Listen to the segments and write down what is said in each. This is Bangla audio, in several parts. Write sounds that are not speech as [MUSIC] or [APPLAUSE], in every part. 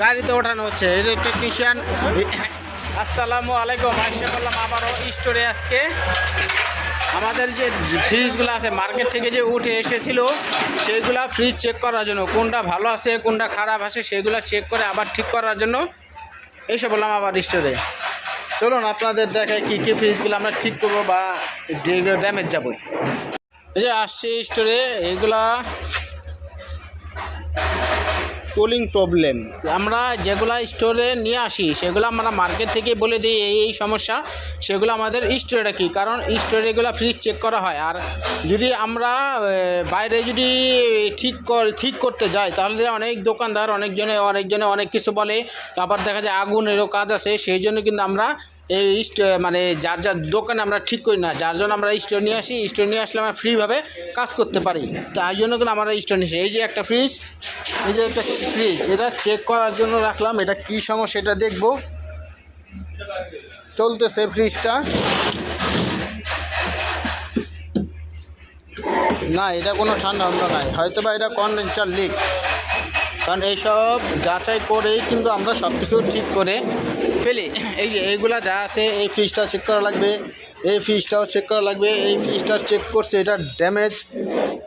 গাড়িতে ওঠানো হচ্ছে। টেকনিশিয়ান আসসালামু আলাইকুম। আসে বললাম আবারও স্টোরে আজকে। আমাদের যে ফ্রিজগুলো আছে মার্কেট থেকে যে উঠে এসেছিল, সেগুলা ফ্রিজ চেক করার জন্য। কোনটা ভালো আছে, কোনটা খারাপ আছে, সেগুলো চেক করে আবার ঠিক করার জন্য এসে বললাম আবার স্টোরে চলুন আপনাদের দেখায় কী কী ফ্রিজগুলো আমরা ঠিক করব বা ড্যামেজ যাব। এই যে আসছে স্টোরে এগুলা কুলিং প্রবলেম আমরা যেগুলা স্টোরে নিয়ে আসি, সেগুলো আমরা মার্কেট থেকে বলে দিই, এই এই সমস্যা। সেগুলো আমাদের স্টোরে রাখি কারণ স্টোরে এগুলো ফ্রিজ চেক করা হয়। আর যদি আমরা বাইরে যদি ঠিক কর, ঠিক করতে যাই, তাহলে অনেক দোকানদার, অনেকজনে অনেকজনে অনেক কিছু বলে। তারপর দেখা যায় আগুনেরও কাজ আছে। সেই জন্য কিন্তু আমরা এই মানে যার যার দোকানে আমরা ঠিক করি না, যার জন্য আমরা স্টোর নিয়ে আসি স্টোর নিয়ে আসলে আমরা ফ্রিভাবে কাজ করতে পারি। তাই জন্য কিন্তু আমরা স্টোর নিয়েছি এই যে একটা ফ্রিজ এই যে একটা ফ্রিজ এটা চেক করার জন্য রাখলাম, এটা কি সমস্যা এটা দেখব। চলতেছে ফ্রিজটা না, এটা কোনো ঠান্ডা ঠান্ডা নাই হয়তো বা এটা কন্ডেন্সার লিক কারণ এইসব যাচাই করেই কিন্তু আমরা সব কিছু ঠিক করে ফেলি। এই যে এইগুলা যা আছে, এই ফ্রিজটা চেক করা লাগবে, এই ফ্রিজটাও চেক করা লাগবে, এই ফ্রিজটা চেক করছে, এটা ড্যামেজ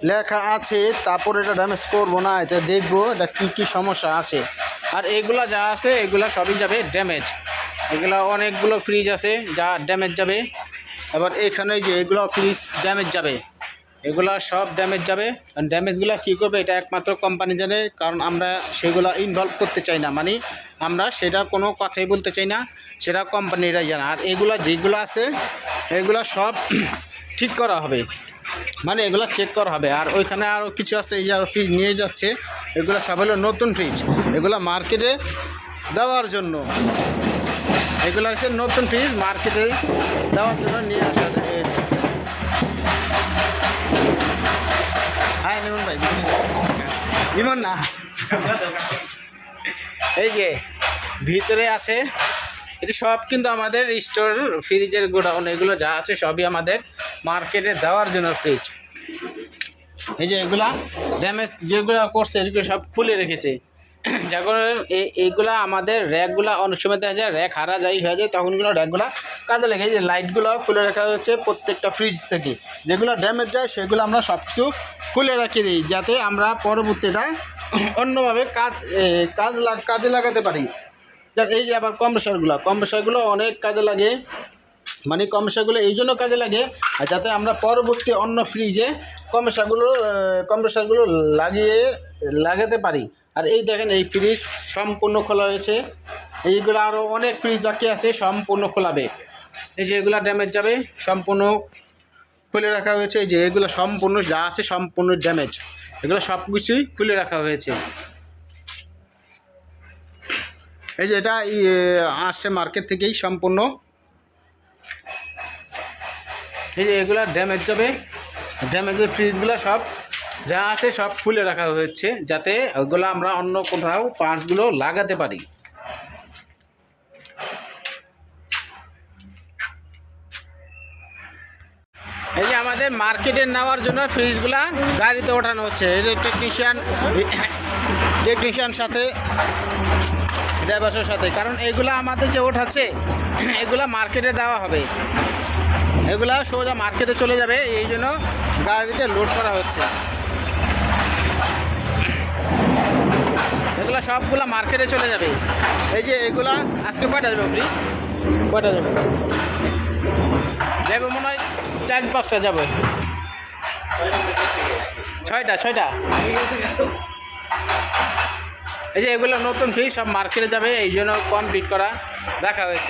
লেখা আছে, তারপর এটা ড্যামেজ করব না, এটা দেখব, এটা কী কী সমস্যা আছে। আর এগুলা যা আছে এগুলা সবই যাবে ড্যামেজ এগুলা অনেকগুলো ফ্রিজ আছে, যা ড্যামেজ যাবে। এবার এখানে যে এগুলো ফ্রিজ ড্যামেজ যাবে। এগুলা সব ড্যামেজ যাবে। ড্যামেজগুলো কী করবে, এটা একমাত্র কোম্পানি জানে, কারণ আমরা সেগুলো ইনভলভ করতে চাই না। মানে আমরা সেটা কোনো কথাই বলতে চাই না, সেটা কোম্পানিরাই জানে। আর এগুলা যেগুলো আছে, এগুলা সব [CLEARS THROAT] ঠিক করা হবে। মানে এগুলো চেক করা হবে। আর ওইখানে আরও কিছু আছে, এই যে আরও ফ্রিজ নিয়ে যাচ্ছে, এগুলো সব হলো নতুন ফ্রিজ এগুলো মার্কেটে দেওয়ার জন্য। এগুলো হচ্ছে নতুন ফ্রিজ মার্কেটে দেওয়ার জন্য নিয়ে আসা নিমন না। এই যে, ভিতরে আছে, এটি সব কিন্তু আমাদের স্টোর ফ্রিজের গোডাউন এগুলো যা আছে সবই আমাদের মার্কেটে দেওয়ার জন্য ফ্রিজ এই যে এগুলা ড্যামেজ যেগুলো করছে, এগুলো সব খুলে রেখেছে। [COUGHS] যখন এইগুলা আমাদের র্যাকগুলা অনেক সময় দেখা যায়, র্যাক হারা যায়, হয়ে যায়, তখনগুলো র্যাকগুলা কাজে লাগে যে লাইটগুলো খুলে রাখা হচ্ছে প্রত্যেকটা ফ্রিজ থেকে। যেগুলো ড্যামেজ যায়, সেগুলো আমরা সব কিছু খুলে রেখে দিই, যাতে আমরা পরবর্তীটা [COUGHS] অন্যভাবে কাজ কাজ কাজে লাগাতে পারি। এই যে আবার কম্প্রেসারগুলো কম্প্রেসারগুলো অনেক কাজে লাগে। মানে কম্প্রেসারগুলো এই জন্য কাজে লাগে। যাতে আমরা পরবর্তী অন্য ফ্রিজে কম্প্রেসারগুলো কম্প্রেসারগুলো লাগিয়ে, লাগাতে পারি। আর এই দেখেন, এই ফ্রিজ সম্পূর্ণ খোলা হয়েছে। এইগুলো আরও অনেক ফ্রিজ বাকি আছে, সম্পূর্ণ খোলাবে। এই যে এগুলো ড্যামেজ যাবে, সম্পূর্ণ খুলে রাখা হয়েছে। এই যে এগুলো সম্পূর্ণ যা আছে সম্পূর্ণ ড্যামেজ এগুলো সব কিছুই খুলে রাখা হয়েছে। এই যে এটা আসছে মার্কেট থেকেই সম্পূর্ণ এই যে এগুলো ড্যামেজ যাবে ড্যামেজের ফ্রিজগুলো সব যা আছে সব খুলে রাখা হয়েছে যাতে ওগুলো আমরা অন্য কোথাও পার্টসগুলো লাগাতে পারি। এই যে আমাদের মার্কেটে নেওয়ার জন্য ফ্রিজগুলা গাড়িতে ওঠানো হচ্ছে। এই যে টেকনিশিয়ান টেকনিশিয়ান সাথে ড্রাইভারের সাথে। কারণ এগুলা আমাদের যে ওঠাচ্ছে, এগুলা মার্কেটে দেওয়া হবে। এগুলা সোজা মার্কেটে চলে যাবে এই জন্য গাড়িতে লোড করা হচ্ছে। এগুলা সবগুলা মার্কেটে চলে যাবে। এই যে এগুলা আজকে কয়টা যাবে ফ্রি কয়টা যাবে? যাবে মনে হয় চার পাঁচটা যাবে। ছয়টা ছয়টা? এই যে এগুলো নতুন ফ্রি সব মার্কেটে যাবে এই জন্য কমপ্লিট করা রাখা হয়েছে।